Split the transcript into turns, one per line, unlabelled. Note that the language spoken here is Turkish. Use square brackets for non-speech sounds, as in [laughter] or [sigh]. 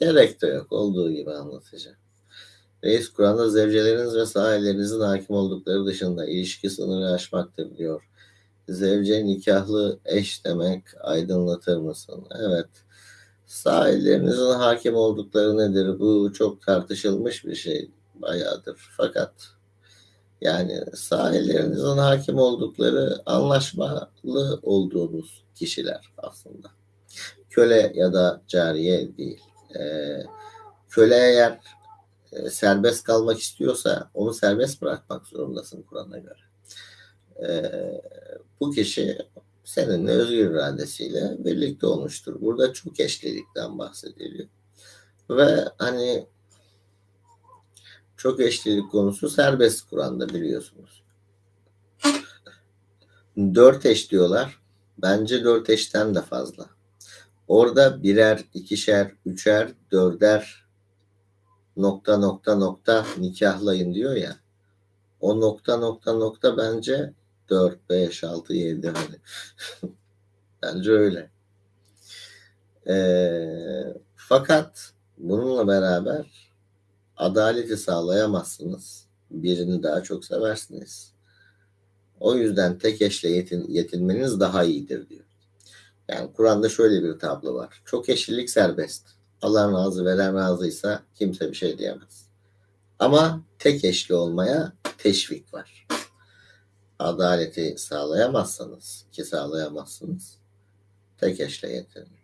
Gerek de yok. Olduğu gibi anlatacağım. Reis Kur'an'da zevceleriniz ve sahillerinizin hakim oldukları dışında ilişki sınırı aşmaktır diyor. Zevce nikahlı eş demek aydınlatır mısın? Evet. Sahillerinizin hakim oldukları nedir? Bu çok tartışılmış bir şey bayağıdır. Fakat yani sahillerinizin hakim oldukları anlaşmalı olduğunuz kişiler aslında. Köle ya da cariye değil. Ee, köle eğer e, serbest kalmak istiyorsa onu serbest bırakmak zorundasın Kur'an'a göre. Ee, bu kişi seninle özgür iradesiyle birlikte olmuştur. Burada çok eşlilikten bahsediliyor. Ve hani çok eşlilik konusu serbest Kur'an'da biliyorsunuz. Dört eş diyorlar. Bence dört eşten de fazla. Orada birer, ikişer, üçer, dörder nokta nokta nokta nikahlayın diyor ya. O nokta nokta nokta bence 4, 5, 6, 7 hani. [laughs] bence öyle. Ee, fakat bununla beraber adaleti sağlayamazsınız. Birini daha çok seversiniz. O yüzden tek eşle yetin, yetinmeniz daha iyidir diyor. Yani Kur'an'da şöyle bir tablo var. Çok eşlilik serbest. Allah razı veren razıysa kimse bir şey diyemez. Ama tek eşli olmaya teşvik var. Adaleti sağlayamazsanız ki sağlayamazsınız tek eşle yetinin.